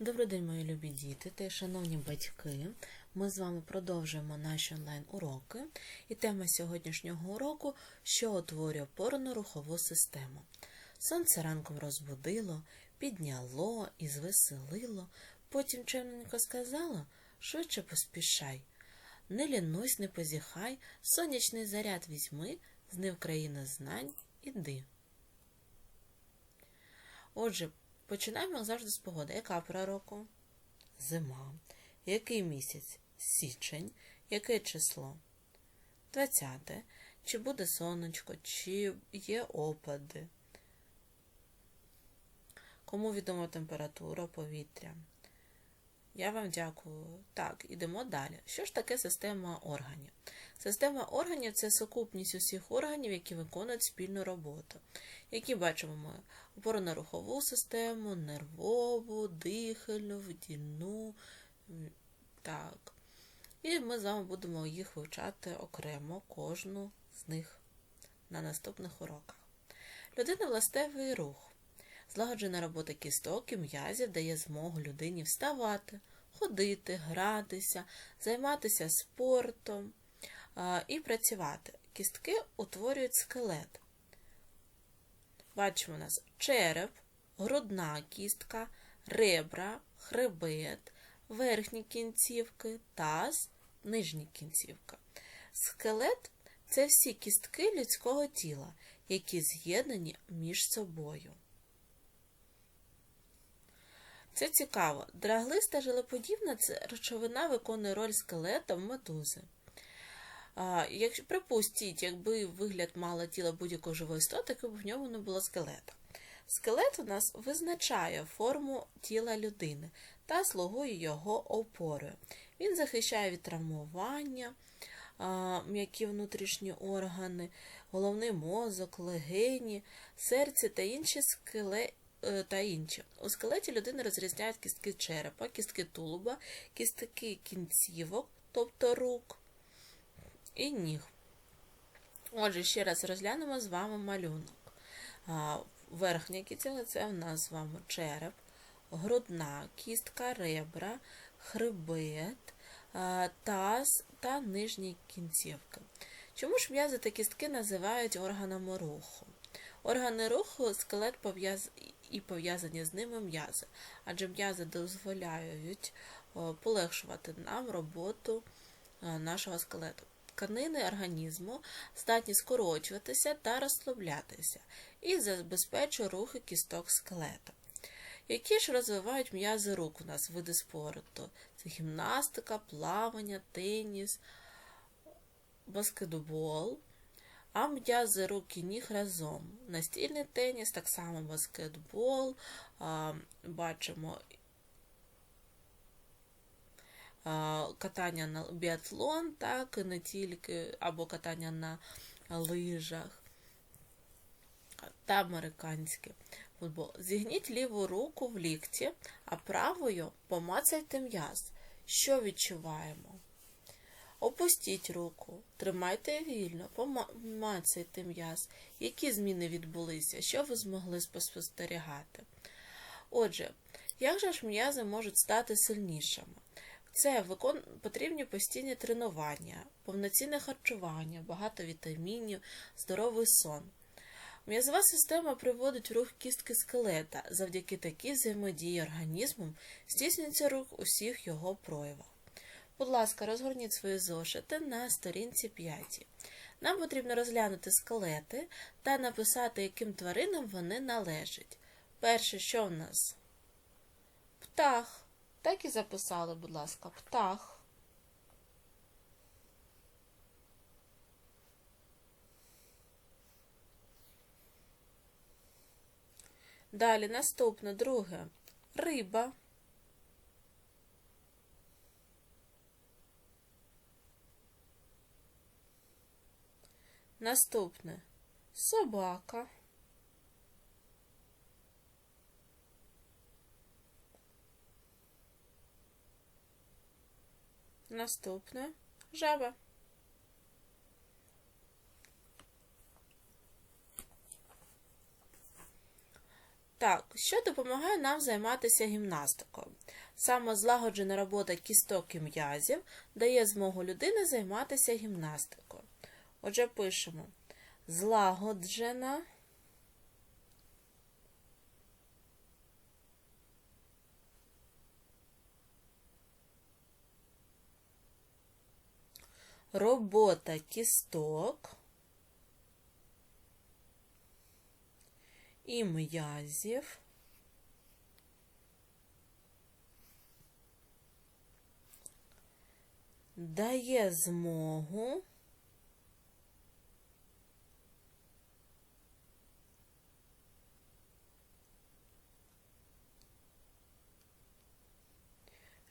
Добрий день, мої любі діти та шановні батьки. Ми з вами продовжуємо наші онлайн-уроки. І тема сьогоднішнього уроку що утворює опорно-рухову систему. Сонце ранком розбудило, підняло і звеселило, потім чемненько сказало швидше поспішай. Не лінусь, не позіхай, сонячний заряд візьми, з ним країна знань, іди. Отже, починаємо завжди з погоди. Яка пора року? Зима. Який місяць? Січень. Яке число? 20. Чи буде сонечко, чи є опади? Кому відома температура повітря? Я вам дякую. Так, ідемо далі. Що ж таке система органів? Система органів це сукупність усіх органів, які виконують спільну роботу. Які бачимо ми опорно-рухову систему, нервову, дихальну, водяну. Так. І ми з вами будемо їх вивчати окремо, кожну з них на наступних уроках. Людина властивий рух. Злагоджена робота кісток і м'язів дає змогу людині вставати, ходити, гратися, займатися спортом і працювати. Кістки утворюють скелет. Бачимо у нас череп, грудна кістка, ребра, хребет, верхні кінцівки, таз, нижні кінцівка. Скелет це всі кістки людського тіла, які з'єднані між собою. Це цікаво. Драглиста жилеподібна речовина виконує роль скелета в медузи. А, якщо припустіть, якби вигляд мало тіла будь-якої живої істоти, то б в ньому не було скелета. Скелет у нас визначає форму тіла людини та слугує його опорою. Він захищає від травмування, м'які внутрішні органи, головний мозок, легені, серце та інші скелети. Та інші. У скелеті людини розрізняють кістки черепа, кістки тулуба, кістки кінцівок, тобто рук і ніг. Отже, ще раз розглянемо з вами малюнок. Верхня кістка це в нас з вами череп, грудна кістка, ребра, хребет, таз та нижні кінцівки. Чому ж м'язи та кістки називають органами руху? Органи руху скелет пов'яз... і пов'язані з ними м'язи, адже м'язи дозволяють полегшувати нам роботу нашого скелету. Тканини організму здатні скорочуватися та розслаблятися і забезпечує рухи кісток скелета. Які ж розвивають м'язи рук у нас види спорту? Це гімнастика, плавання, теніс, баскетбол, а м'язи рук і ніг разом. Настільний теніс, так само баскетбол, бачимо катання на біатлон, так, не тільки, або катання на лижах та американське футбол. Зігніть ліву руку в лікті, а правою помацайте м'яз. Що відчуваємо? Опустіть руку, тримайте вільно, помацайте м'яз. Які зміни відбулися, що ви змогли спостерігати? Отже, як же ж м'язи можуть стати сильнішими? Це викон... потрібні постійні тренування, повноцінне харчування, багато вітамінів, здоровий сон. М'язова система приводить в рух кістки скелета. Завдяки такій взаємодії організмом здійснюється рух усіх його проявах. Будь ласка, розгорніть свої зошити на сторінці 5. Нам потрібно розглянути скелети та написати, яким тваринам вони належать. Перше, що в нас? Птах. Так і записали, будь ласка, птах. Далі наступне друге риба. Наступне собака. Наступне жаба. Так, що допомагає нам займатися гімнастикою? Саме злагоджена робота кісток і м'язів дає змогу людини займатися гімнастикою. Отже, пишемо. Злагоджена. Робота кісток. І м'язів. Дає змогу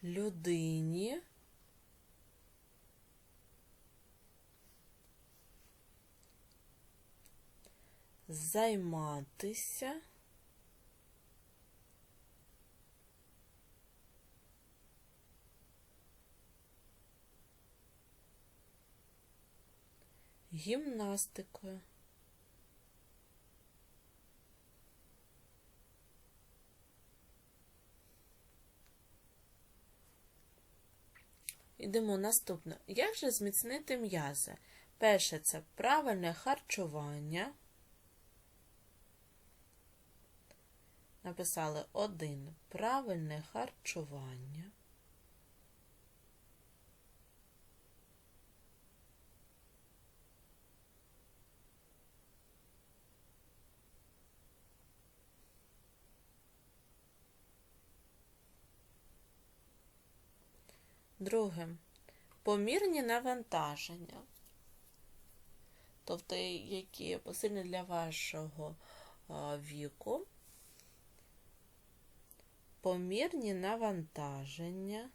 людині займатися гімнастикою. Йдемо наступно. Як же зміцнити м'язи? Перше це правильне харчування. Написали один правильне харчування. Друге. Помірні навантаження. Тобто, які посильні для вашого віку. Помірні навантаження.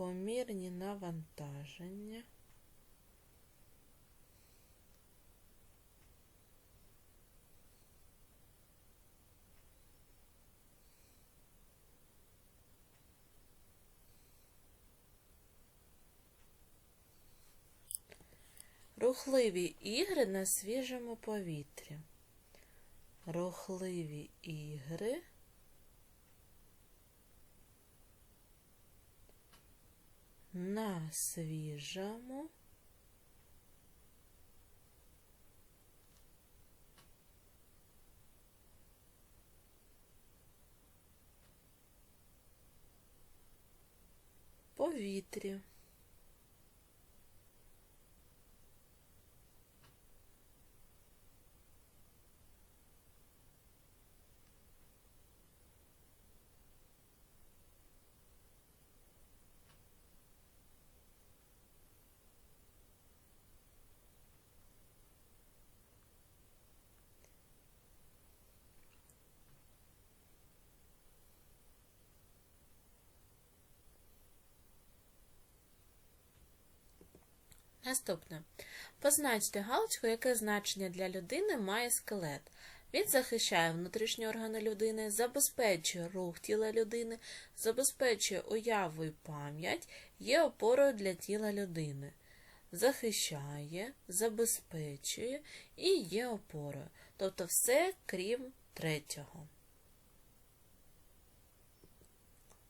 Помірні навантаження. Рухливі ігри на свіжому повітрі. Рухливі ігри на свіжому повітрі. Наступне. Позначте галочку, яке значення для людини має скелет. Він захищає внутрішні органи людини, забезпечує рух тіла людини, забезпечує уяву і пам'ять, є опорою для тіла людини. Захищає, забезпечує і є опорою. Тобто все крім третього.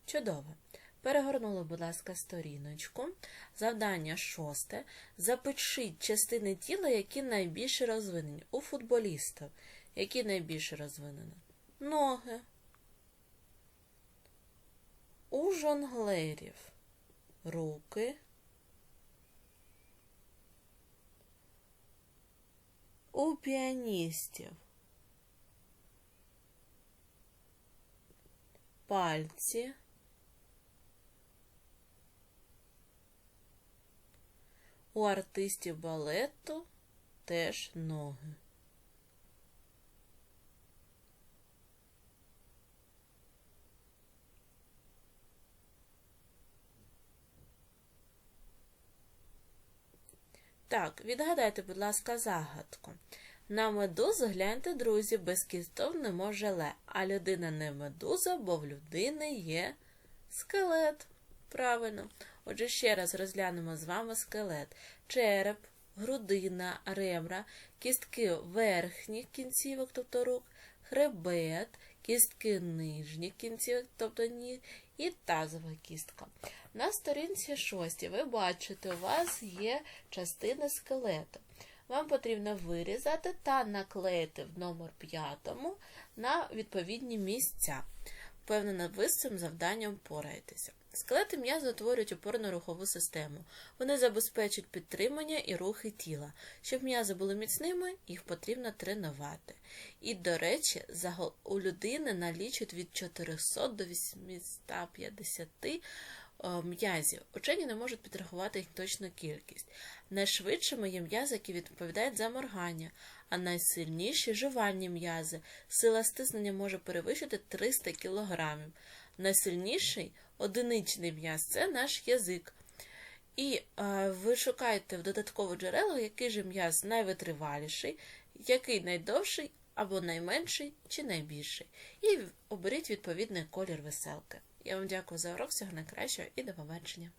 Чудово. Перегорнули, будь ласка, сторіночку. Завдання шосте. Запишіть частини тіла, які найбільше розвинені. У футболістів. Які найбільше розвинені? Ноги. У жонглерів. Руки. У піаністів. Пальці. У артистів балету теж ноги. Так, відгадайте, будь ласка, загадку. На медузу гляньте, друзі, без кісток не може ле, а людина не медуза, бо в людини є скелет. Правильно. Отже, ще раз розглянемо з вами скелет. Череп, грудина, ребра, кістки верхніх кінцівок, тобто рук, хребет, кістки нижніх кінцівок, тобто ніг, і тазова кістка. На сторінці 6 ви бачите, у вас є частина скелету. Вам потрібно вирізати та наклеїти в номер 5 на відповідні місця. Впевнена, ви з цим завданням пораєтеся. Скелети м'язи утворюють опорно-рухову систему. Вони забезпечують підтримання і рухи тіла. Щоб м'язи були міцними, їх потрібно тренувати. І, до речі, у людини налічують від 400 до 850 е, м'язів. Учені не можуть підрахувати їх точну кількість. Найшвидшими є м'язи, які відповідають за моргання, а найсильніші жувальні м'язи. Сила стиснення може перевищити 300 кг. Найсильніший одиничний м'яз це наш язик. І е, ви шукаєте в додаткових джерелах, який же м'яз найвитриваліший, який найдовший або найменший чи найбільший. І оберіть відповідний колір веселки. Я вам дякую за урок, всього найкращого і до побачення.